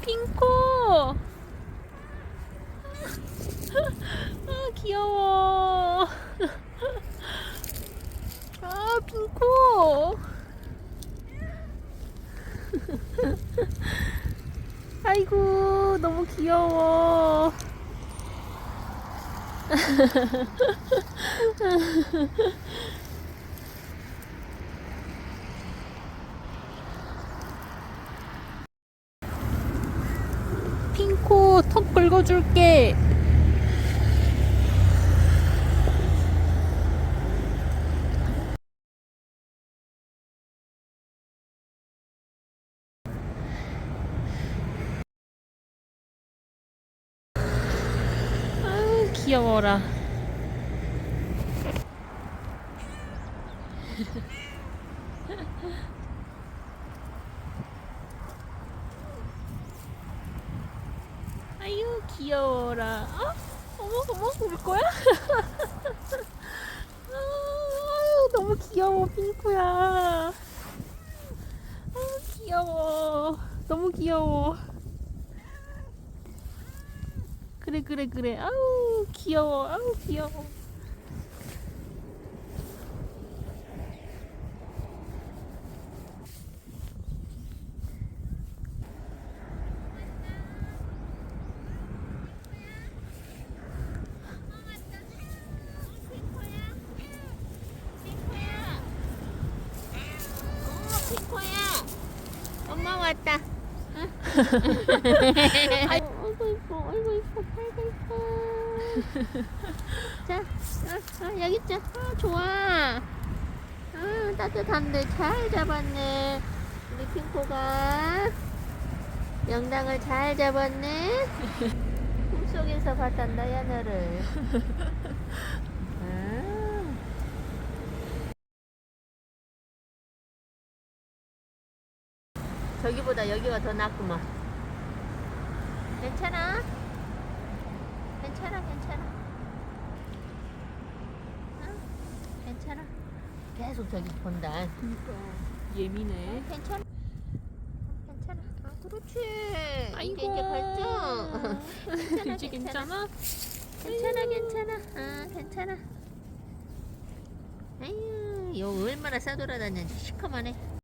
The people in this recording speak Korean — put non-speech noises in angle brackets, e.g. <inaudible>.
핑코. 아, 귀여워. 아, 핑코. 아이고, 너무 귀여워. <laughs> 핑코 턱 긁어줄게. 아 귀여워라. <laughs> 아유 귀여워라. 어? 어머 어머 울 거야? <laughs> 아유 너무 귀여워 핑크야. 아 귀여워. 너무 귀여워. 그래 그래 그래. 아우 귀여워. 아우 귀여워. 핑크야. 엄마 왔다. 아이고 이뻐. 아이고 이뻐. 아이고 이뻐. 자, 어, 어, 여기 있자. 어, 좋아. 아, 따뜻한데 잘 잡았네. 우리 핑크가 명당을 잘 잡았네. 꿈속에서 봤단다, 야, 너를. <laughs> 저기보다 여기가 더 낫구만. 괜찮아? 괜찮아, 괜찮아. 응? 괜찮아. 계속 저기 본다. 그러니까 예민해. 괜찮아. 괜찮아. 아, 그렇지. 아이고. 이제 이제 갈죠? 괜찮아, <laughs> 이제 괜찮아. 괜찮아? 괜찮아, 괜찮아. 아, 괜찮아. 아유, 요 얼마나 싸돌아다녔는지 시커먼해.